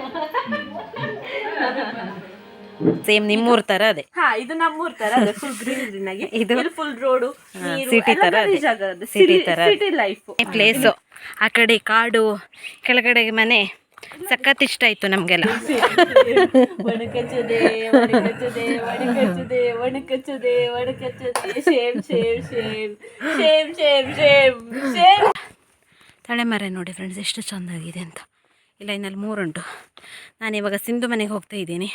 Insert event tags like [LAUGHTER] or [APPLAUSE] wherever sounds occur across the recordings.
[LAUGHS] Same ನಿಮ್ಮೂರ್ ತರ ಅದೇ. ಹಾ ಇದು ನಮ್ಮೂರ್ ತರ ಅದೇ ಫುಲ್ ಗ್ರೀನ್ ಗ್ರೀನ್ ಆಗಿ. [LAUGHS] ಇದು? ಫುಲ್ ರೋಡು ಸಿಟಿ ತರ ಸಿಟಿ ತರ ಸಿಟಿ ಲೈಫ್ ಪ್ಲೇಸ್ ಆ ಕಡೆ ಕಾಡು ಕೆಳಗಡೆ ಮನೆ ಸಖತ್ ಇಷ್ಟ ಆಯ್ತು ನಮ್ಗೆಲ್ಲ. [LAUGHS] ಶೇಮ್ ತಳೆಮರೆ ನೋಡಿ ಫ್ರೆಂಡ್ಸ್ ಎಷ್ಟು ಚಂದಾಗಿದೆ ಅಂತ. ಈ ಲೈನಲ್ಲಿ ಮೂರುಂಟು. ನಾನು ಇವಾಗ ಸಿಂಧು ಮನೆಗೆ ಹೋಗ್ತಾ ಇದ್ದೀನಿ.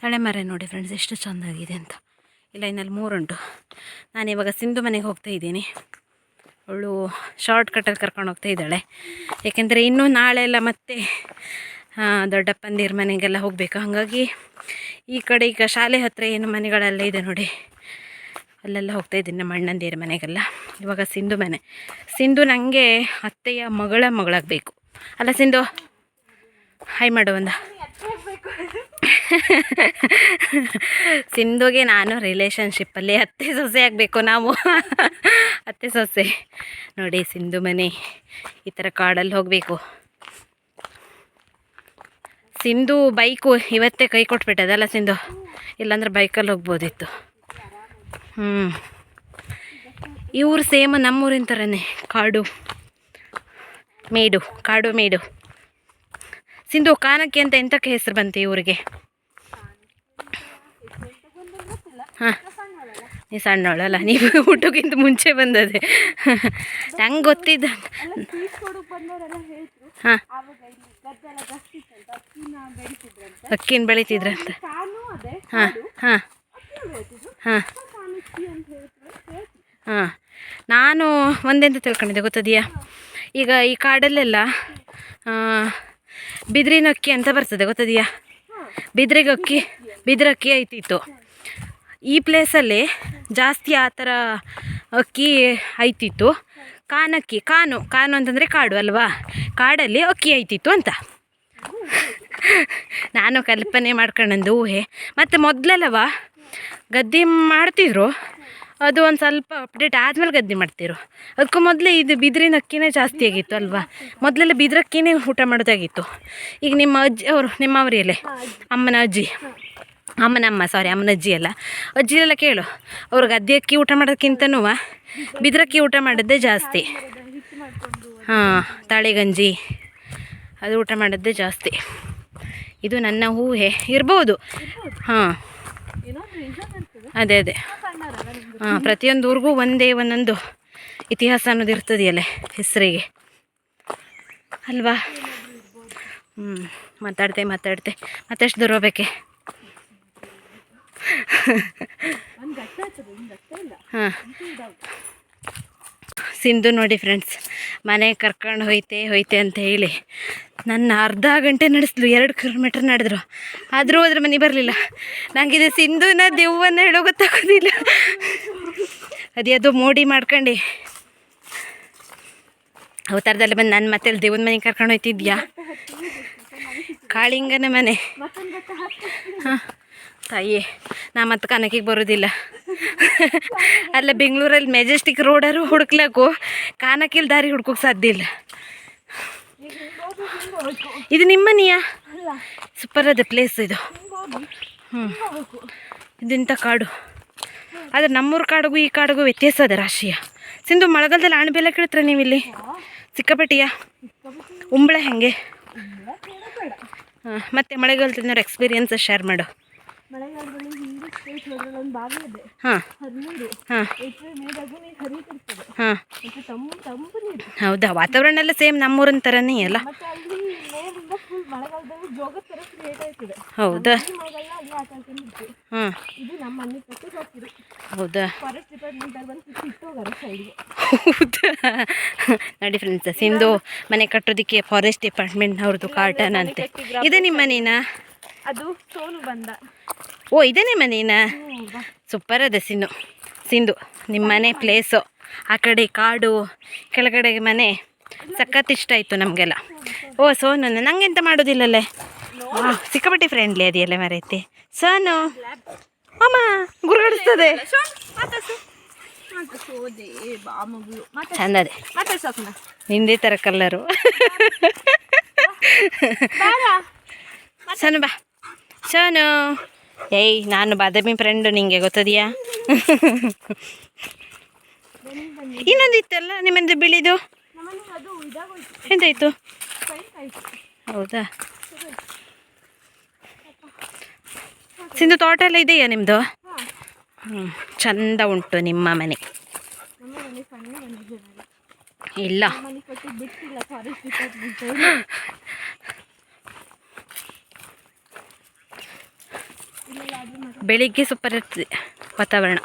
ತಳೆಮರೆ ನೋಡಿ ಫ್ರೆಂಡ್ಸ್ ಎಷ್ಟು ಚೆಂದಾಗಿದೆ ಅಂತ. ಇಲ್ಲ ಇನ್ನಲ್ಲಿ ಮೂರುಂಟು. ನಾನು ಇವಾಗ ಸಿಂಧು ಮನೆಗೆ ಹೋಗ್ತಾ ಇದ್ದೀನಿ. ಅವಳು ಶಾರ್ಟ್ ಕಟ್ಟಲ್ಲಿ ಕರ್ಕೊಂಡು ಹೋಗ್ತಾ ಇದ್ದಾಳೆ. ಏಕೆಂದರೆ ಇನ್ನೂ ನಾಳೆ ಎಲ್ಲ ಮತ್ತೆ ದೊಡ್ಡಪ್ಪಂದಿರ ಮನೆಗೆಲ್ಲ ಹೋಗಬೇಕು. ಹಾಗಾಗಿ ಈ ಕಡೆ ಈಗ ಶಾಲೆ ಹತ್ತಿರ ಏನು ಮನೆಗಳೆಲ್ಲ ಇದೆ ನೋಡಿ. ಅಲ್ಲೆಲ್ಲ ಹೋಗ್ತಾ ಇದ್ದೀನಿ ನಮ್ಮ ಅಣ್ಣಂದಿರ ಮನೆಗೆಲ್ಲ. ಇವಾಗ ಸಿಂಧು ಮನೆ. ಸಿಂಧು ನನಗೆ ಅತ್ತೆಯ ಮಗಳ ಮಗಳಾಗಬೇಕು. ಅಲ್ಲ ಸಿಂಧು ಹಾಯ್ ಮಾಡು ಒಂದ. ಸಿಂಧುಗೆ ನಾನು ರಿಲೇಷನ್ಶಿಪ್ಪಲ್ಲಿ ಅತ್ತೆ ಸೊಸೆ ಆಗಬೇಕು ನಾವು. ಅತ್ತೆ ಸೊಸೆ. ನೋಡಿ ಸಿಂಧು ಮನೆ. ಈ ಥರ ಕಾಡಲ್ಲಿ ಹೋಗಬೇಕು. ಸಿಂಧು ಬೈಕು ಇವತ್ತೇ ಕೈ ಕೊಟ್ಬಿಟ್ಟದಲ್ಲ ಸಿಂಧು? ಇಲ್ಲಾಂದ್ರೆ ಬೈಕಲ್ಲಿ ಹೋಗ್ಬೋದಿತ್ತು. ಹ್ಞೂ ಇವ್ರು ಸೇಮ್ ನಮ್ಮೂರಿನ ಥರನೇ ಕಾಡು. ಮೇಡು ಕಾಡು ಮೇಡು. ಸಿಂಧು, ಕಾನಕ್ಕೆ ಅಂತ ಎಂತಕ್ಕೆ ಹೆಸರು ಬಂತು ಇವರಿಗೆ ಹಾಂ. ನೀ ಸಣ್ಣವಳಲ್ಲ ನೀವು ಊಟಕ್ಕಿಂತ ಮುಂಚೆ ಬಂದದೆ ನಂಗೆ ಗೊತ್ತಿದ್ದ ಹಾಂ. ಅಕ್ಕಿನ ಬೆಳೀತಿದ್ರಂತ. ಹಾಂ ಹಾಂ. ಹಾಂ. ಹಾಂ. ನಾನು ಒಂದೆಂತ ತಿಳ್ಕೊಂಡಿದ್ದೆ ಗೊತ್ತದೆಯಾ? ಈಗ ಈ ಕಾಡಲ್ಲೆಲ್ಲ ಬಿದಿರಿನ ಅಕ್ಕಿ ಅಂತ ಬರ್ತದೆ ಗೊತ್ತದೆಯಾ? ಬಿದ್ರಿಗೆ ಅಕ್ಕಿ ಬಿದಿರಕ್ಕಿ ಐತಿತ್ತು. ಈ ಪ್ಲೇಸಲ್ಲಿ ಜಾಸ್ತಿ ಆ ಥರ ಅಕ್ಕಿ ಐತಿತ್ತು. ಕಾನಕ್ಕಿ, ಕಾನು ಕಾನು ಅಂತಂದರೆ ಕಾಡು ಅಲ್ವಾ? ಕಾಡಲ್ಲಿ ಅಕ್ಕಿ ಐತಿತ್ತು ಅಂತ. ನಾನು ಕಲ್ಪನೆ ಮಾಡ್ಕೊಂಡಂದು ಊಹೆ. ಮತ್ತು ಮೊದಲೆಲ್ಲವ? ಗದ್ದೆ ಮಾಡ್ತಿದ್ರು. ಅದು ಒಂದು ಸ್ವಲ್ಪ ಅಪ್ಡೇಟ್ ಆದಮೇಲೆ ಗದ್ದೆ ಮಾಡ್ತಿರು ಅದಕ್ಕೂ ಮೊದಲೇ ಇದು ಬಿದಿರಿನ ಅಕ್ಕಿನೇ ಜಾಸ್ತಿ ಆಗಿತ್ತು ಅಲ್ವಾ? ಮೊದಲೆಲ್ಲ ಬಿದಿರಕ್ಕಿನೇ ಊಟ ಮಾಡೋದಾಗಿತ್ತು. ಈಗ ನಿಮ್ಮ ಅಜ್ಜಿ, ಅವರು ನಿಮ್ಮ ಅವರಿಯಲ್ಲೇ ಅಮ್ಮನ ಅಜ್ಜಿ. ಅಮ್ಮನಮ್ಮ ಸಾರಿ ಅಮ್ಮನ ಅಜ್ಜಿ ಅಲ್ಲ ಅಜ್ಜಿ ಎಲ್ಲ ಕೇಳು. ಅವ್ರು ಗದ್ದೆ ಅಕ್ಕಿ ಊಟ ಮಾಡೋದಕ್ಕಿಂತನೂ ಬಿದ್ರಕ್ಕಿ ಊಟ ಮಾಡಿದ್ದೇ ಜಾಸ್ತಿ. ಹಾಂ ತಾಳೆಗಂಜಿ ಅದು ಊಟ ಮಾಡಿದ್ದೇ ಜಾಸ್ತಿ. ಇದು ನನ್ನ ಊಹೆ. ಇರ್ಬೋದು. ಹಾಂ. ಅದೇ ಅದೇ. ಹಾಂ, ಪ್ರತಿಯೊಂದು ಊರಿಗೂ ಒಂದೇ ಒಂದೊಂದು ಇತಿಹಾಸ ಅನ್ನೋದು ಇರ್ತದೆಯಲ್ಲ ಹೆಸರಿಗೆ. ಅಲ್ವಾ? ಹ್ಞೂ ಮಾತಾಡ್ತೆ ಮಾತಾಡ್ತೆ. ಮತ್ತೆಷ್ಟು ದೂರ ಹೋಗ್ಬೇಕೆ? ಹಾಂ. ಸಿಂಧು ನೋಡಿ ಫ್ರೆಂಡ್ಸ್ ಮನೆಗೆ ಕರ್ಕೊಂಡು ಹೋಯ್ತೆ ಹೋಯ್ತೆ ಅಂತ ಹೇಳಿ ನನ್ನ ಅರ್ಧ ಗಂಟೆ ನಡೆಸ್ಲು ಎರಡು ಕಿಲೋಮೀಟ್ರ್ ನಡೆದ್ರು. ಆದರೂ ಅದ್ರ ಮನೆ ಬರಲಿಲ್ಲ. ನನಗಿದು ಸಿಂಧುನ ದೆವ್ವನ್ನ ಹೇಳೋ ಗೊತ್ತಾಗೋದಿಲ್ಲ. ಅದೇ ಅದು ಮೋಡಿ ಮಾಡ್ಕೊಂಡು. ಅವತಾರದಲ್ಲಿ ಬಂದು ನನ್ನ ಮತ್ತೆ ದೇವನ ಮನೆಗೆ ಕರ್ಕೊಂಡು ಹೋಯ್ತಿದ್ಯಾ? ಕಾಳಿಂಗನ ಮನೆ. ಹಾಂ. ತಾಯಿ, ನಾ ಮತ್ತೆ ಕನಕಿಗೆ ಬರೋದಿಲ್ಲ. ಅಲ್ಲ ಬೆಂಗಳೂರಲ್ಲಿ ಮೆಜೆಸ್ಟಿಕ್ ರೋಡರು ಹುಡುಕ್ಲಕ್ಕು ಕಾನಕಿಲ್ ದಾರಿ ಹುಡ್ಕೋಕೆ ಸಾಧ್ಯ ಇಲ್ಲ. ಇದು ನಿಮ್ಮನೆಯಾ? ಸೂಪರ್ ಅದ ಪ್ಲೇಸ್ ಇದು. ಹ್ಞೂ ಇದಿಂಥ ಕಾಡು? ಆದರೆ ನಮ್ಮೂರ ಕಾಡಿಗೂ ಈ ಕಾಡಿಗೂ ವ್ಯತ್ಯಾಸ ಅದ ರಾಶಿಯ. ಸಿಂಧು, ಮಳೆಗಾಲದಲ್ಲಿ ಆಣಬೆಲ್ಲ ಕೇಳ್ತೀರ ನೀವು ಇಲ್ಲಿ ಸಿಕ್ಕಾಪಟ್ಟಿಯ? ಉಂಬಳೆ ಹೆಂಗೆ? ಹಾಂ, ಮತ್ತೆ ಮಳೆಗಾಲದ ಎಕ್ಸ್ಪೀರಿಯನ್ಸ್ ಶೇರ್ ಮಾಡು. ಮಳೆಗಾಲದಲ್ಲಿ ಹಿಂದೆ ಸ್ಟೇಟ್ ಒಂದು ಭಾಗ ಇದೆ. ಹಾಂ. ಹದಿನೂರು ಹಾಂ. ಏಪ್ರಿಲ್ ಮೇದಾಗೂ ನೀರು ಹರಿತಿರ್ತದೆ ಹಾಂ. ಮತ್ತೆ ತಂಪು ತಂಪು ನೀರು. ಹೌದಾ? ವಾತಾವರಣ ಎಲ್ಲ ಸೇಮ್ ನಮ್ಮೂರಿನ ಥರನೇ ಅಲ್ಲ? ಮತ್ತೆ ಅಲ್ಲಿ ಮೇಲಿಂದ ಫುಲ್ ಮಳೆಗಾಲದಲ್ಲಿ ಜೋಗ ತರ ಕ್ರಿಯೇಟ್ ಆಯ್ತದೆ. ಹೌದಾ? ಮಳೆಗಾಲ ಅಲ್ಲಿ ಆಟ ಆಡ್ಕೊಂಡಿರ್ತೀವಿ ಇದು ನಮ್ಮ ಮನೆ ಪಕ್ಕ ಹೋಗ್ತಿರಿ. ಹೌದಾ? ಫಾರೆಸ್ಟ್ ಡಿಪಾರ್ಟ್ಮೆಂಟ್ ಅಲ್ಲಿ ಬಂದು ಕಿತ್ತು ಹೋಗಾರೆ ಸೈಡ್ಗೆ ಹೌದಾ? ನೋಡಿ ಫ್ರೆಂಡ್ಸ್ ಸಿಂಧು ಮನೆ ಕಟ್ಟೋದಕ್ಕೆ ಫಾರೆಸ್ಟ್ ಡಿಪಾರ್ಟ್ಮೆಂಟ್ ಅವ್ರದ್ದು ಕಾರ್ಟನ್ ಅಂತೆ. ಇದೆ ನಿಮ್ಮ ಮನೇನಾ? ಅದು ಸೋನು ಬಂದ. ಓ ಇದೇನೇ ಮನೇನ ಸೂಪರ್ ಅದ ಸಿಂಧು ಸಿಂಧು ನಿಮ್ಮ ಮನೆ ಪ್ಲೇಸು ಆ ಕಡೆ ಕಾಡು ಕೆಳಗಡೆ ಮನೆ. ಸಖತ್ ಇಷ್ಟ ಆಯಿತು ನಮಗೆಲ್ಲ. ಓ ಸೋನು ನಂಗೆಂತ ಮಾಡೋದಿಲ್ಲಲ್ಲೇ? ಹಾಂ ಸಿಕ್ಕಾಪಟ್ಟೆ ಫ್ರೆಂಡ್ಲಿ ಅದೆಯಲ್ಲ ಮರೈತಿ. ಸೋನು ಅಮ್ಮ ಗುರುಗಡಿಸ್ತದೆ ಸೋದೆ ಬಾ ಮಗಳು ಮತ್ತೆ ಚಂದ ಅದೇ ಮತ್ತೆ ಸೊಕ್ನ ನಿಂದೇ ಥರ ಕಲ್ಲರು ಸೋನು ಬಾ. ಸೋನು. ಏಯ್, ನಾನು ಬಾದಾಮಿ ಫ್ರೆಂಡು ನಿಂಗೆ ಗೊತ್ತದಿಯಾ? ಇನ್ನೊಂದು ಇತ್ತಲ್ಲ ನಿಮ್ಮದು ಬಿಳಿದು? ಎಂತಾಯಿತು? ಹೌದಾ? ಸಿಂಧು, ತೋಟ ಎಲ್ಲ ಇದೆಯಾ ನಿಮ್ಮದು ಹ್ಞೂ ಚಂದ ಉಂಟು ನಿಮ್ಮ ಮನೆ. ಇಲ್ಲ. ಬೆಳಿಗ್ಗೆ ಸೂಪರ್ ಇರ್ತದೆ ವಾತಾವರಣ.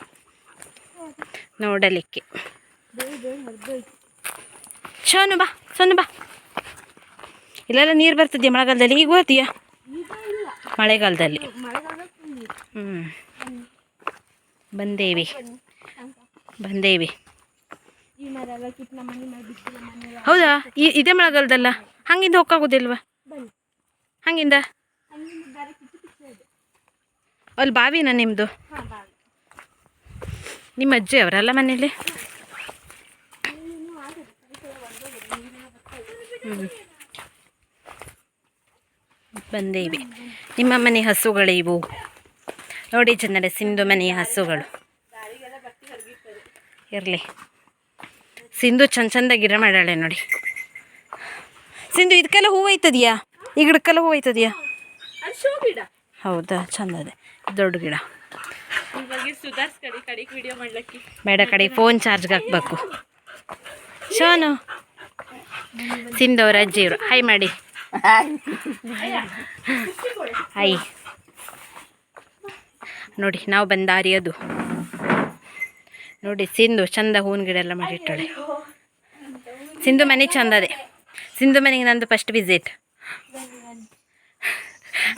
ನೋಡಲಿಕ್ಕೆ. ಸೋನು ಬಾ ಸೋನು ಬಾ. ಇಲ್ಲೆಲ್ಲ ನೀರು ಬರ್ತದೆಯಾ ಮಳೆಗಾಲದಲ್ಲಿ? ಈಗ ಬರ್ತೀಯಾ? ಮಳೆಗಾಲದಲ್ಲಿ. ಹ್ಞೂ ಬಂದೇವಿ. ಬಂದೇವಿ. ಹೌದಾ? ಈ ಇದೇ ಮಳೆಗಾಲದಲ್ಲ? ಹಂಗಿಂದ ಹೋಗೋಕ್ಕಾಗೋದಿಲ್ವಾ ಹಂಗಿಂದ? ಅಲ್ಲಿ ಬಾವಿನ ನಿಮ್ಮದು ನಿಮ್ಮ ಅಜ್ಜಿ ಅವರಲ್ಲ ಮನೇಲಿ ಹ್ಞೂ ಬಂದೇ ಬಂದೇವಿ ನಿಮ್ಮ ಮನೆ ಹಸುಗಳಿವು ನೋಡಿ ಜನರೇ ಸಿಂಧು ಮನೆಯ ಹಸುಗಳು. ಇರಲಿ. ಸಿಂಧು ಚಂದ ಚಂದ ಗಿಡ ಮಾಡಾಳೆ ನೋಡಿ. ಸಿಂಧು ಇದಕ್ಕೆಲ್ಲ ಹೂವು ಐತದೆಯಾ? ಈ ಗಿಡಕ್ಕೆಲ್ಲ ಹೂವು ಐತದೆಯಾ? ಹೌದಾ? ಚಂದ ಇದೆ. ದೊಡ್ಡ ಗಿಡ. ಬೇಡ ಕಡೆ ಫೋನ್ ಚಾರ್ಜ್ಗೆ ಹಾಕ್ಬೇಕು. ಶೋನು ಸಿಂಧವ್ರ ಅಜ್ಜಿ ಅಜ್ಜಿಯವರು ಹೈ ಮಾಡಿ. ಹೈ ನೋಡಿ ನಾವು ಬಂದ ಅದು. ನೋಡಿ ಸಿಂಧು ಚಂದ ಹೂವಿನ ಗಿಡ ಎಲ್ಲ ಮಾಡಿಟ್ಟಾಳೆ ಸಿಂಧು ಮನೆ ಚಂದ ಅದೇ. ಸಿಂಧು ಮನೆಗೆ ನಂದು ಫಸ್ಟ್ ವಿಸಿಟ್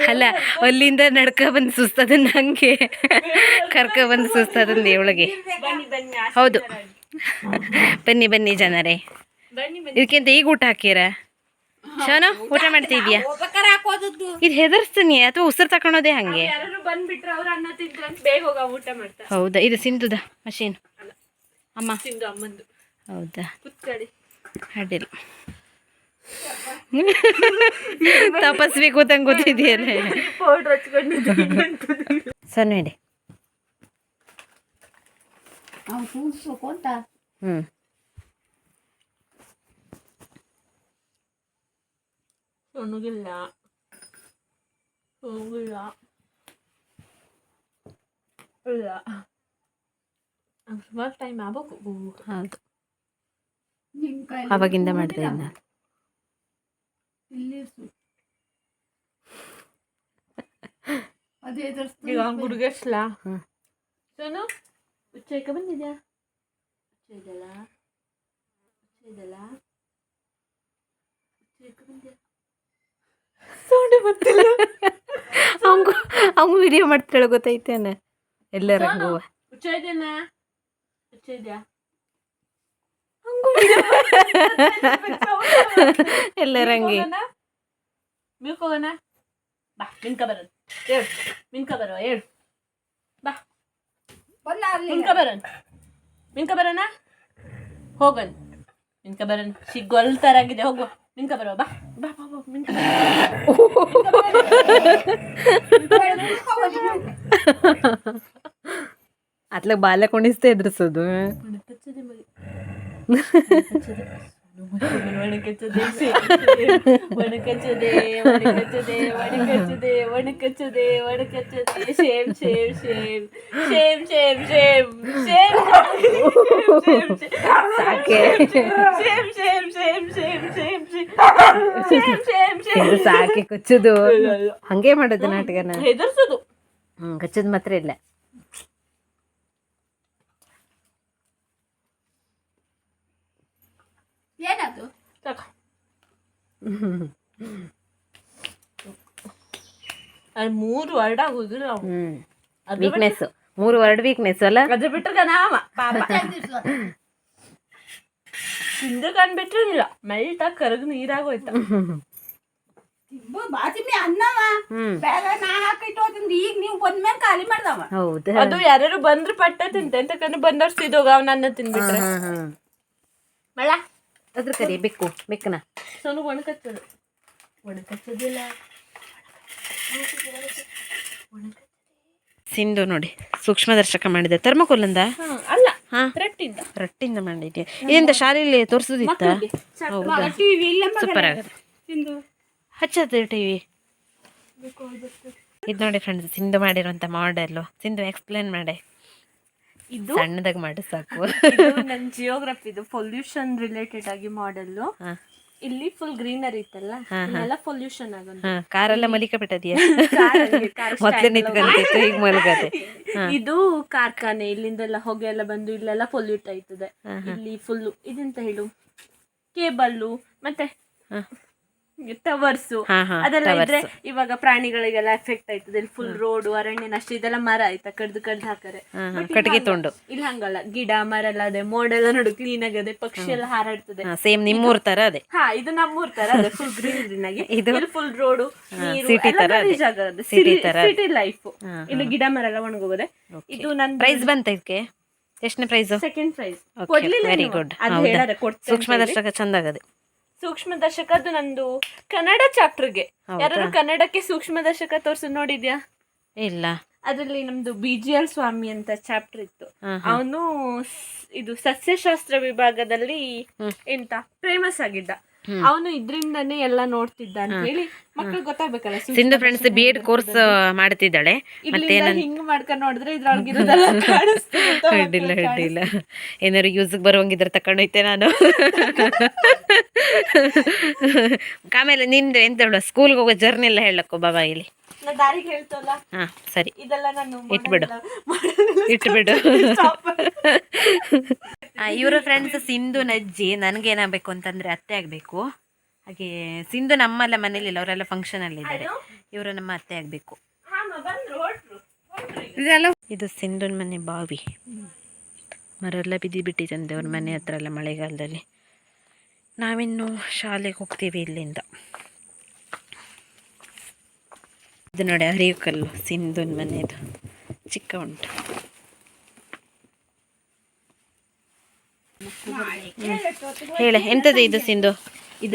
ಅಲ್ಲ ಅಲ್ಲಿಂದ ನಡ್ಕ ಬಂದು ಸುಸ್ತದ ನಂಗೆ ಕರ್ಕ ಬಂದು ಸುಸ್ತದ ಬನ್ನಿ ಹೌದು. ಬನ್ನಿ ಬನ್ನಿ ಜನರೇ. ಇದಕ್ಕಿಂತ ಈಗ ಊಟ ಹಾಕ್ಯಾರ? ಶೋನು ಊಟ ಮಾಡ್ತಿದ್ಯಾ ಇದು ಹೆದರ್ಸ್ತೀನಿ ಅಥವಾ ಉಸಿರು ತಕೊಳೋದೇ ಹಂಗೆ. ಹೌದಾ? ಇದು ಸಿಂಧುದ ಮಷೀನ್? ಅಮ್ಮ. ಹೌದಾ? ಅಡ್ಡಿಲ್ಲ. [LAUGHS] ತಪಸ್ವಿ ಕೂತಂಗೆ ಗೊತ್ತಿದೆಯಲ್ಲ ಪೌಡ್ರ್ ಹಚ್ಕೊಂಡು ಸಣ್ಣ ಇಡಿ. ಹ್ಞೂ ಒಣಗಿಲ್ಲ ಹೋಗಿಲ್ಲ ಇಲ್ಲ. ಸುಮಾರು ಟೈಮ್ ಆಗ್ಬೇಕು. ಹೌದು. ಅವಾಗಿಂದ ಮಾಡ್ತಾ ಇದ್ದ ಇಲ್ಲಿ ಈಗ ಹುಡುಗಸ್ಲಾ ಹ್ಮ್. ಸೋನು ಉಚ್ಚೈಕ ಬಂದಿದ್ಯಾ? ಉಚ್ಚ ಇದೆಯಲ್ಲ ಉಚ್ಚ ಇದೆಯಲ್ಲ ಉಚ್ಚೈಕ ಬಂದ್ಯಾ? ಸೌಂಡ್ ಗೊತ್ತಿಲ್ಲ ಅವಂಗು ಅವಂಗು ವಿಡಿಯೋ ಮಾಡ್ತಾಳೆ ಗೊತ್ತೈತೇನೆ ಎಲ್ಲರಂಗೂ ಉಚ್ಚ ಇದೆಯಾ ಉಚ್ಚ ಇದೆಯಾ ಎಲ್ಲರಂಗೆ ಮಿಲ್ಕ್ ಹೋಗೋಣ ಬಾ ಮಿನ್ಕ ಬರೋಣ. ಹೇಳು ಮಿನ್ಕ ಬರೋ ಹೇಳು ಬಾ. ಮಿನ್ಕ ಬರೋಣ. ಮಿನ್ಕ ಬರೋಣ? ಹೋಗೋಣ. ಮಿನ್ಕ ಬರೋಣ. ಸಿಗ್ಗೋಲ್ ಥರ ಆಗಿದೆ ಹೋಗುವ. ಮಿನ್ಕ ಬರೋ ಬಾ. ಬಾ ಬಾ ಬಾ ಮಿನ್ಕ ಅತ್ಲ ಬಾಲ್ಯ ಕುಣಿಸ್ತಾ ಎದುರಿಸೋದು. ಸಾಕೆ ಕುಚ್ಚುದು ಹಂಗೆ ಮಾಡೋದು ನಾಟಕನ ಹೆದರ್ಸುದು ಹ್ಮ್ ಕಚ್ಚದ್ ಮಾತ್ರ ಇಲ್ಲ ಏನದು? ಸಾಕು [LAUGHS] ಅಲ್ಲಿ ಮೂರು ವರ್ಡ್ ಆಗುದು ನಾವು ಹ್ಮ್. ಅದು ವೀಕ್ನೆಸ್ ಮೂರು ವರ್ಡ್ ವೀಕ್ನೆಸ್ ಅಲ್ಲ? ಅದ್ರ ಬಿಟ್ಟರೆ ನಾಮ ಪಾಪ ತಿಂದು ಕಂಡ್ಬಿಟ್ರೆ ಇಲ್ಲ ಮೆಲ್ಟ್ ಆಗಿ ಕರಗ್ ನೀರಾಗೋಯ್ತ. ಬಾತಿಮಿ ಅನ್ನವ ಹ್ಮ್. ಬೇಗ ನಾ ಹಾಕಿಟ್ಟು ಹೋಗಿಂದ ಈಗ ನೀವು ಬಂದ್ಮೇಲೆ ಖಾಲಿ ಮಾಡ್ದವ. ಹೌದು. ಅದು ಯಾರು ಬಂದ್ರು ಪಟ್ಟ ತಿಂತೆ ಅಂತಕಂದ್ರೆ ಬಂದವ್ರು ಸಿದೋಗ ಅವನನ್ನ ತಿನ್ಬಿಟ್ರೆ ಹ್ಮ್ ಹ್ಮ್ ಮಳ ಅದ್ರ ಕರಿ ಬೆಕ್ಕು ಬೆಕ್ಕನ. ಸೋನು ಒಣಕಚ್ಚದು ಒಣಕಚ್ಚದಿಲ್ಲ ಸಿಂಧು ನೋಡಿ ಸೂಕ್ಷ್ಮದರ್ಶಕ ಮಾಡಿದೆ. ಥರ್ಮಕೋಲಿಂದ? ಅಲ್ಲ ರಟ್ಟಿಂದ. ರಟ್ಟಿಂದ ಮಾಡಿದ್ಯಾ? ಇದರಿಂದ ಶಾಲೆಯಲ್ಲಿ ತೋರಿಸೋದಿತ್ತ? ಹೌದಾ? ಸೂಪರ್ ಆಗುತ್ತೆ ತಿಂದು ಟಿ ಟಿವಿ? ಇದು ನೋಡಿ ಫ್ರೆಂಡ್ಸ್ ಸಿಂಧು ಮಾಡಿರುವಂಥ ಮಾಡೆಲ್ ಸಿಂಧು ಎಕ್ಸ್ಪ್ಲೇನ್ ಮಾಡೆ. ಇದು ಸಣ್ಣದಾಗಿ ಮಾಡು ಸಾಕು. ನನ್ನ ಜಿಯೋಗ್ರಫಿದು ಪೊಲ್ಯೂಷನ್ ರಿಲೇಟೆಡ್ ಆಗಿ ಮಾಡೆಲ್ ಇಲ್ಲಿ ಫುಲ್ ಗ್ರೀನರಿ ಇತ್ತಲ್ಲ? ಎಲ್ಲ ಪೊಲ್ಯೂಷನ್ ಕಾರ್ ಕಾರೆಲ್ಲ ಮಲಿಕ ಬಿಟ್ಟದಿಯಾ ಕಾರಲ್ಲಿ, car ಮೊದ್ಲೇ ನಿಂತ್ಕೊಂತಿತ್ತು ಈಗ ಮಲಗದೆ. ಇದು ಕಾರ್ಖಾನೆ ಇಲ್ಲಿಂದೆಲ್ಲ ಹೊಗೆ ಎಲ್ಲ ಬಂದು ಇಲ್ಲೆಲ್ಲ ಪೊಲ್ಯೂಟ್ ಆಯ್ತದೆ. ಇಲ್ಲಿ ಫುಲ್ ಇದೆಂತ ಹೇಳು? ಕೇಬಲ್ಲು ಮತ್ತೆ. ಟವರ್ಸು. ಅದೆಲ್ಲ. ಇದ್ರೆ ಇವಾಗ ಪ್ರಾಣಿಗಳಿಗೆಲ್ಲ ಎಫೆಕ್ಟ್ ಆಯ್ತದೆ. ಇಲ್ಲಿ ಫುಲ್ ರೋಡ್ ಅರಣ್ಯ ನಷ್ಟ ಇದೆಲ್ಲ ಮರ ಆಯ್ತಾ? ಕಡ್ದು ಕಡ್ದು ಹಾಕರೆ. ಕಟ್ಟಿಗೆ ತೊಂಡು. ಇಲ್ಲ ಹಂಗಲ್ಲ ಗಿಡ ಮರ ಎಲ್ಲ ಅದೇ. ಮೋಡೆಲ್ಲ ನೋಡು ಕ್ಲೀನ್ ಆಗದೆ ಪಕ್ಷಿ ಎಲ್ಲ ಹಾರಾಡ್ತದೆ. ಸೇಮ್ ನಿಮ್ಮೂರ್ ತರ ಅದೇ. ಹಾ ಇದು ನಮ್ಮೂರ್ ತರ ಅದೇ. ಫುಲ್ ಗ್ರೀನ್ ಗ್ರೀನ್ ಆಗಿ ಇದು- ಫುಲ್ ರೋಡ್ ಸಿಟಿ ತರ ಸಿಟಿ ಲೈಫ್ ಇಲ್ಲಿ ಗಿಡ ಮರ ಎಲ್ಲ ಒಣಗೋಗದೆ. ಇದು ನನ್ ಪ್ರೈಸ್ ಬಂತ ಇದಕ್ಕೆ? ಎಷ್ಟನೇ prize second prize very good ಸೂಕ್ಷ್ಮದರ್ಶಕ ಚಂದ ಆಗದೆ. ಸೂಕ್ಷ್ಮ ದರ್ಶಕ ಅದು ನಂದು ಕನ್ನಡ ಚಾಪ್ಟರ್ಗೆ. ಯಾರು ಕನ್ನಡಕ್ಕೆ ಸೂಕ್ಷ್ಮ ದರ್ಶಕ ತೋರ್ಸು ನೋಡಿದ್ಯಾ? ಇಲ್ಲ. ಅದರಲ್ಲಿ ನಮ್ದು ಬಿ ಜಿ ಎಲ್ ಸ್ವಾಮಿ ಅಂತ ಚಾಪ್ಟರ್ ಇತ್ತು. ಅವನು ಇದು ಸಸ್ಯಶಾಸ್ತ್ರ ವಿಭಾಗದಲ್ಲಿ ಎಂತ? ಫೇಮಸ್ ಆಗಿದ್ದ. ಅವನು ಇದ್ರಿಂದಾನೇ ಎಲ್ಲ ನೋಡ್ತಿದ್ದ [LAUGHS] ಅಂತ ಹೇಳಿ ಮಕ್ಕಳು ಗೊತ್ತಾಗ್ಬೇಕಲ್ಲ Sindhu friends B Ed course ಮಾಡ್ತಿದ್ದಾಳೆ. ಮತ್ತೆ ಹಿಂಗ್ ಮಾಡ್ಕೊಂಡು ನೋಡಿದ್ರೆ ಇದ್ರೊಳಗಿರೋದೆಲ್ಲ ಅಡ್ಡಿಲ್ಲ ಅಡ್ಡಿಲ್ಲ ಏನಾದ್ರು ಯೂಸ್ಗೆ ಬರುವಂಗಿದ್ರೆ ತಕೊಂಡೋಯ್ತೆ ನಾನು. [LAUGHS] ಆಮೇಲೆ ನಿಂದು ಎಂತ ಹೇಳು? ಸ್ಕೂಲ್ಗೆ ಹೋಗೋ ಜರ್ನಿ ಎಲ್ಲ ಹೇಳಕ್ಕೋ ಬಾಬಾ ಇಲ್ಲಿ ನಾ ದಾರಿಗೆ ಹೇಳ್ತಲ್ಲ ಹಾ ಸರಿ. ಇದೆಲ್ಲ ನಾನು ಇಟ್ಬಿಡು. ಇಟ್ಬಿಡು. [LAUGHS] ಇವರ ಫ್ರೆಂಡ್ಸ್ ಸಿಂಧು ನಜ್ಜಿ ನನಗೇನಾಗಬೇಕು ಅಂತಂದ್ರೆ ಅತ್ತೆ ಆಗಬೇಕು. ಹಾಗೆ ಸಿಂಧು ನಮ್ಮಲ್ಲ ಮನೇಲಿ ಇಲ್ಲ ಅವರೆಲ್ಲ ಫಂಕ್ಷನ್ ಅಲ್ಲಿ ಇದ್ದಾರೆ. ಇವರು ನಮ್ಮ ಅತ್ತೆ ಆಗಬೇಕು. ಹಾ, ಮ, ಬಂದ್ರು ಹೊರಟ್ರು ಇದೆಲ್ಲ? ಇದು ಸಿಂಧುನ ಮನೆ ಬಾವಿ. ಮರೆಲ್ಲ ಬಿದ್ದು ಬಿಟ್ಟಿದೆ ಅವ್ರ ಮನೆ ಹತ್ರ ಎಲ್ಲ ಮಳೆಗಾಲದಲ್ಲಿ. ನಾವಿನ್ನು ಶಾಲೆಗೆ ಹೋಗ್ತೀವಿ ಇಲ್ಲಿಂದ. ಇದು ನೋಡಿ ಹರಿಯು ಕಲ್ಲು ಸಿಂಧುನ ಮನೆದು ಚಿಕ್ಕ ಉಂಟು. ಹೇಳೆ ಎಂತದ ಇದು Sindhu?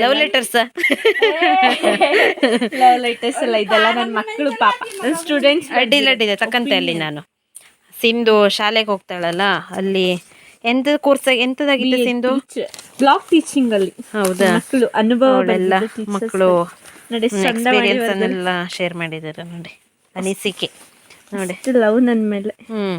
Love letters love letters ಎಲ್ಲ ಇದೆಲ್ಲ ನನ್ನ ಮಕ್ಕಳು ಪಾಪ. ಸ್ಟೂಡೆಂಟ್ಸ್ ಅಡ್ಡಿಲ್ಲ ಅಡ್ಡಿಲ್ಲ. ತಕ್ಕಂತೆ ಅಲ್ಲಿ ನಾನು. ಸಿಂಧು ಶಾಲೆಗೆ ಹೋಗ್ತಾಳಲ್ಲ ಅಲ್ಲಿ ಎಂತ ಕೋರ್ಸ್ ಎಂತದಾಗಿದೆ ಸಿಂಧು? ಬ್ಲಾಕ್ ಟೀಚಿಂಗ್ ಅಲ್ಲಿ. ಹೌದಾ? ಮಕ್ಕಳು ಅನುಭವ ಎಲ್ಲ ಮಕ್ಕಳು ಎಕ್ಸ್ಪೀರಿಯನ್ಸ್ ಅನ್ನೆಲ್ಲ ಶೇರ್ ಮಾಡಿದ್ದಾರೆ ನೋಡಿ ಅನಿಸಿಕೆ. ನೋಡಿ. ಲವ್ ನನ್ನ ಮೇಲೆ. ಹ್ಮ್.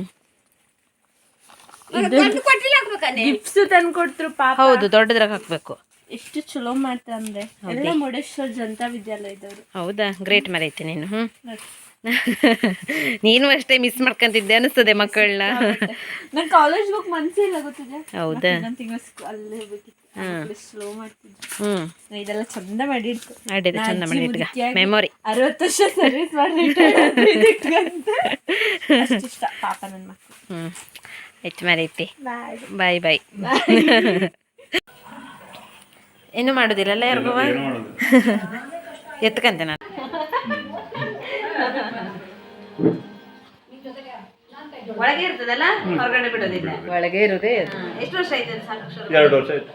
ಗಿಫ್ಟ್ಸ್ ತಂದು ಕೊಡ್ತರು ಪಾಪ. ಹೌದು ದೊಡ್ಡದ್ರಾಗ ಹಾಕ್ಬೇಕು. ಎಷ್ಟು ಚಲೋ ಮಾಡ್ತಾರೆ ಅಂದ್ರೆ. ಎಲ್ಲ ಮುರುಡೇಶ್ವರ ಜನತಾ ವಿದ್ಯಾಲಯದವರು. ಹೌದಾ? ಗ್ರೇಟ್ ಮರೈತಿ ನೀನು ಹ್ಮ್? [LAUGHS] ನೀನು ಅಷ್ಟೇ ಮಿಸ್ ಮಾಡ್ಕೊಂತಿದ್ದೆ ಅನಿಸ್ತದೆ ಮಕ್ಕಳನ್ನ. ನನ್ನ ಕಾಲೇಜ್ ಹೋಗಿ ಮನಸ್ಸೇ ಇಲ್ಲ ಗೊತ್ತಿದೆ ಹೌದಾ? ನಾನು ತಿಂಗಳ ಅಲ್ಲೇ ಹೋಗ್ಬೇಕಿತ್ತು ಸ್ಲೋ ಮಾಡ್ತಿದ್ದೆ ಇದೆಲ್ಲ ಚಂದ ಮಾಡಿಡ್ತು ನಾ ಚಂದ ಅಜ್ಜಿ ಮಾಡಿ ಇಟ್ಕ ಮೆಮೊರಿ ಅರವತ್ತು ವರ್ಷ ಸರ್ವಿಸ್ ಮಾಡಿ [LAUGHS] ಪಾಪ ನನ್ನ ಮಕ್ಕಳು ಹ್ಮ್. ಹೆಚ್ಚು ಮರೀತಿ ಬಾಯ್ ಬಾಯ್ ಬಾಯ್ ಏನು ಮಾಡೋದಿಲ್ಲಲ್ಲ ಯಾರಿಗೂ [LAUGHS] ಎತ್ಕಂತೆ ನಾನು. [LAUGHS] ಒಳಗೆ ಇರ್ತದಲ್ಲ? ಹೊರಗಡೆ ಬಿಡೋದಿಲ್ಲ ಒಳಗೆ ಇರೋದೇ ಎಷ್ಟು ವರ್ಷ ಆಯ್ತು ಎರಡು ವರ್ಷ ಆಯ್ತು.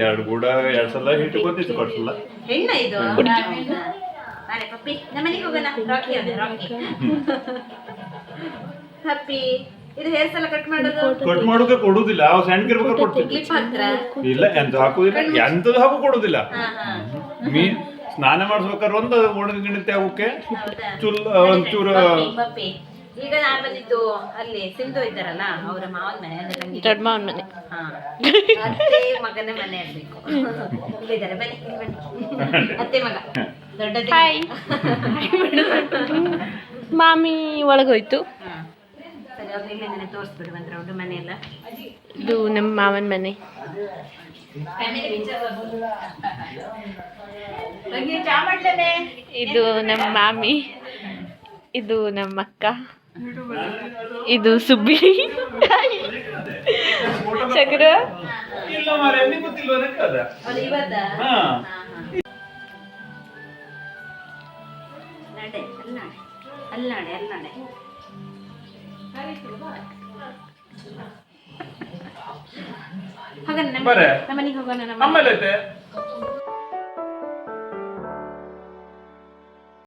ಎರಡು ಕೂಡ ಎರಡು ಸಲ ಹಿಟ್ಟು ಬಂದಿತ್ತು ಕೊಡ್ಸಲ್ಲ. ಹೆಣ್ಣ ಇದು? ನಾಳೆ ಪಪ್ಪಿ ನಮ್ಮ ಮನೆಗೆ ಹೋಗೋಣ. ರಾಕಿ ಅದೇ ರಾಕಿ ಪಪ್ಪಿ. ಇದು ಎಲ್ಲ ಕಟ್ ಮಾಡೋದು? ಕಟ್ ಮಾಡೋಕೆ ಕೊಡುದಿಲ್ಲ. ಅವ್ ಸಣ್ಣ ಇರ್ಬೇಕಾದ್ರೆ ಕೊಡ್ತಿದ್ವಿ ಕ್ಲಿಪ್ ಹಾಕ್ತಾರ? ಇಲ್ಲ ಎಂತ ಹಾಕುದಿಲ್ಲ. ಎಂತದ್ದು ಹಾಕು ಕೊಡುದಿಲ್ಲ. ಹಾ ಹಾ. ಮೀ ಸ್ನಾನ ಮಾಡಿಸ್ಬೇಕಾದ್ರೆ ಒಂದು ಒಣಗಿ ಗಿಣತೆ ಚುಲ್ ಒಂಚೂರು ಪಪ್ಪಿ ಈಗ ನಾನು ಬಂದಿದ್ದು ಅಲ್ಲಿ ಸಿಂಧು ಇದ್ದಾರಲ್ಲ ಅವರ ಮಾವನ ಮನೆ ಅಂದ್ರೆ ದೊಡ್ಡ ಮಾವನ ಮನೆ. ಹಾ. ಅತ್ತೆ ಮಗನ ಮನೆ ಆಗ್ಬೇಕು. ಇಲ್ಲಿದ್ದಾರೆ ಬನ್ನಿ ಇಲ್ಲಿ ಬನ್ನಿ. ಅತ್ತೆ ಮಗ. ದೊಡ್ಡ [LAUGHS] [LAUGHS] ಮಾಮಿ ಒಳಗೋಯ್ತು. ಇದು ನಮ್ಮ ಮಾವನ ಮನೆ. ಇದು ನಮ್ಮ ಮಾಮಿ ಇದು ನಮ್ಮ ಅಕ್ಕ ಇದು ಸುಬ್ಬಿ. ಚಕ್ರ. ಅಲ್ಲಾಡೆ ಮಾರ್ರೆ, ನಿಂಗೆ ಗೊತ್ತಿಲ್ವಾ ನನಗೆ ಅದ? ಹಾ. ನಡೆ ಅಲ್ಲಿ ನಡೆ ಅಲ್ಲಿ ನಡೆ ಅಲ್ಲಿ ನಡೆ ಹಾಗಾದ್ರೆ ನಮ್ಮ ಮನೆಗೆ ಹೋಗೋಣ ನಮ್ಮ